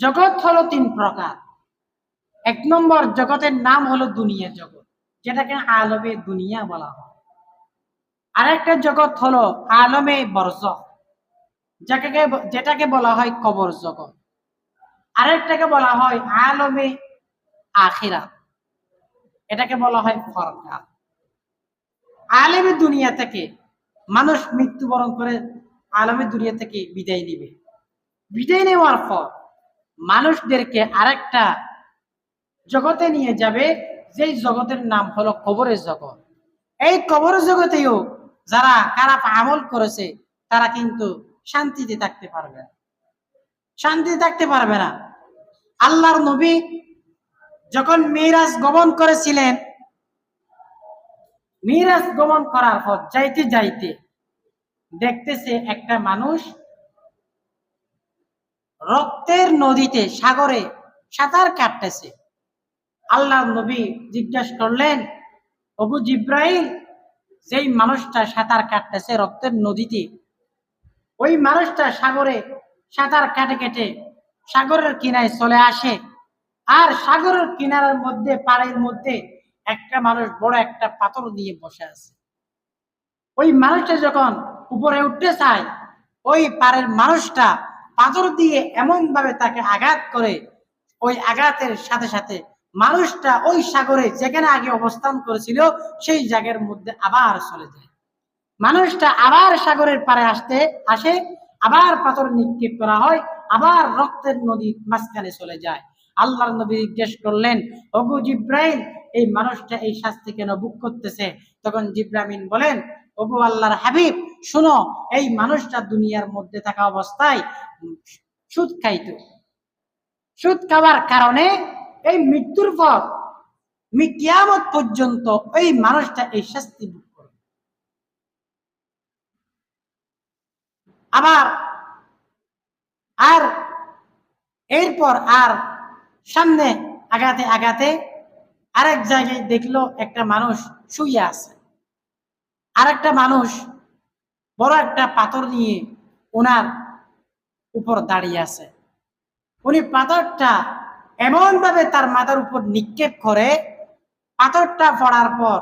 জগৎ হলো তিন প্রকার। এক নম্বর জগতের নাম হলো দুনিয়া জগৎ, যেটাকে আলমে দুনিয়া বলা হয়। আরেকটা জগৎ হলো আলমে বর্জ যাকে যেটাকে বলা হয় কবর জগৎ। আরেকটাকে বলা হয় আলমে আখিরা, এটাকে বলা হয় ফরকা আলেমে দুনিয়া থেকে মানুষ মৃত্যুবরণ করে আলমে দুনিয়া থেকে বিদায় নিবে। বিদায় নেওয়ার পর মানুষদেরকে আরেকটা জগতে নিয়ে যাবে, যেই জগতের নাম হলো কবরের জগৎ। এই কবরের জগতেও যারা খারাপ আমল করেছে, তারা কিন্তু শান্তিতে থাকতে পারবে না। শান্তিতে থাকতে পারবে না। আল্লাহর নবী যখন মিরাজ গমন করেছিলেন, মিরাজ গমন করার পর যাইতে যাইতে দেখতেছে একটা মানুষ রক্তের নদীতে, সাগরে সাঁতার কাটতেছে। আল্লাহ নবী জিজ্ঞাসা করলেন, অবু জিব্রাইল, যেই মানুষটা সাঁতার কাটতেছে রক্তের নদীতে, ওই মানুষটা সাগরে সাঁতার কাটে কেটে সাগরের কিনারে চলে আসে আর সাগরের কিনারের মধ্যে, পাড়ের মধ্যে একটা মানুষ বড় একটা পাথর দিয়ে বসে আছে। ওই মানুষটা যখন উপরে উঠতে চায়, ওই পাড়ের মানুষটা পাথর দিয়ে এমন ভাবে তাকে আঘাত করে, ওই আঘাতের সাথে সাথে মানুষটা ওই সাগরে যেখানে আগে অবস্থান করেছিল, সেই জায়গার মধ্যে আবার চলে যায়। মানুষটা আবার সাগরের পারে আসতে আসে, আবার পাথর নিক্ষেপ করা হয়, আবার রক্তের নদী মাঝখানে চলে যায়। আল্লাহর নবী জিজ্ঞেস করলেন অগু জিব্রাইল, এই মানুষটা এই শাস্তি কেন বুক করতেছে? তখন জিব্রামিন বলেন ওগু আল্লাহর হাবিব, শুনো, এই মানুষটা দুনিয়ার মধ্যে থাকা অবস্থায় সুদ খাইত। সুদ খাওয়ার কারণে এই মৃত্যুর পর কিয়ামত পর্যন্ত এই মানুষটা এই শাস্তি ভোগ করবে। আবার, আর এরপর আর সামনে আগাতে আগাতে আরেক জায়গায় দেখল একটা মানুষ শুয়ে আছে। আর একটা মানুষ বড় একটা পাথর নিয়ে ওনার উপর দাঁড়িয়ে আছে। উনি পাথরটা এমন ভাবে তার মাথার উপর নিক্ষেপ করে, পাথরটা পড়ার পর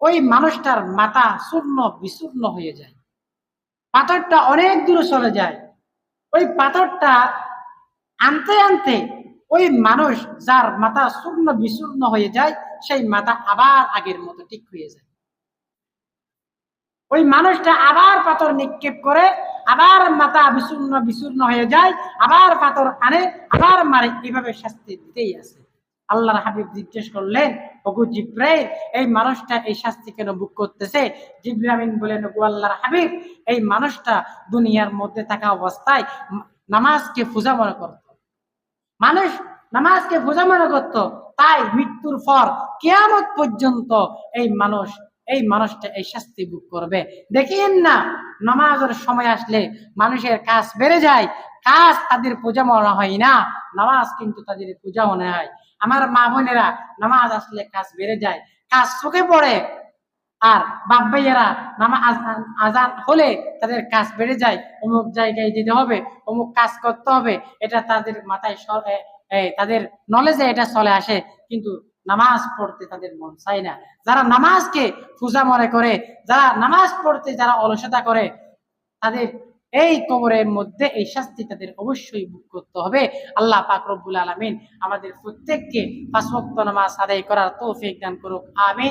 ওই মানুষটার মাথা শূন্য বিচূর্ণ হয়ে যায়। পাথরটা অনেক দূরে চলে যায়। ওই পাথরটা আনতে আনতে ওই মানুষ যার মাথা চূর্ণ বিচূর্ণ হয়ে যায়, সেই মাথা আবার আগের মতো ঠিক হয়ে যায়। ওই মানুষটা আবার পাথর নিক্ষেপ করে, আবার মাথা বিচূর্ণ বিচূর্ণ হয়ে যায়, আবার পাথর আনে, আবার মারে। এইভাবে শাস্তি দিতেই আছে। আল্লাহর হাবিব জিজ্ঞেস করলেন, ওগু জিব্রাইল, এই মানুষটা এই শাস্তি কেন বুক করতেছে? জিব্রাহিম বলেন ওগু আল্লাহর হাবিব, এই মানুষটা দুনিয়ার মধ্যে থাকা অবস্থায় নামাজকে পূজা মনে করত। মানুষ নামাজকে পূজা মনে করত। তাই মৃত্যুর পর কেয়ামত পর্যন্ত এই মানুষ এই মানুষটা এই শাস্তি ভোগ করবে। দেখিন না, নামাজের সময় আসলে মানুষের কাজ বেড়ে যায়, কাজ তাদের পূজা মনে হয় না, নামাজ কিন্তু তাদের পূজা মনে হয়। আমার মা বোনেরা, নামাজ আসলে কাজ বেড়ে যায়, কাজ চোখে পড়ে, আর বাপ ভাইয়েরা নামাজ আজান হলে তাদের কাজ বেড়ে যায়, অমুক জায়গায় যেতে হবে, অমুক কাজ করতে হবে, এটা তাদের মাথায় তাদের নলেজে এটা চলে আসে, কিন্তু নামাজ পড়তে তাদের মন চাই না। যারা নামাজকে পূজা মনে করে, যারা নামাজ পড়তে, যারা অলসতা করে, তাদের এই কবরের মধ্যে এই শাস্তি তাদের অবশ্যই ভোগ করতে হবে। আল্লাহ পাক রব্বুল আলমিন আমাদের প্রত্যেককে পাঁচ নামাজ আদায় করার তৌফিক দান করুক। আমিন।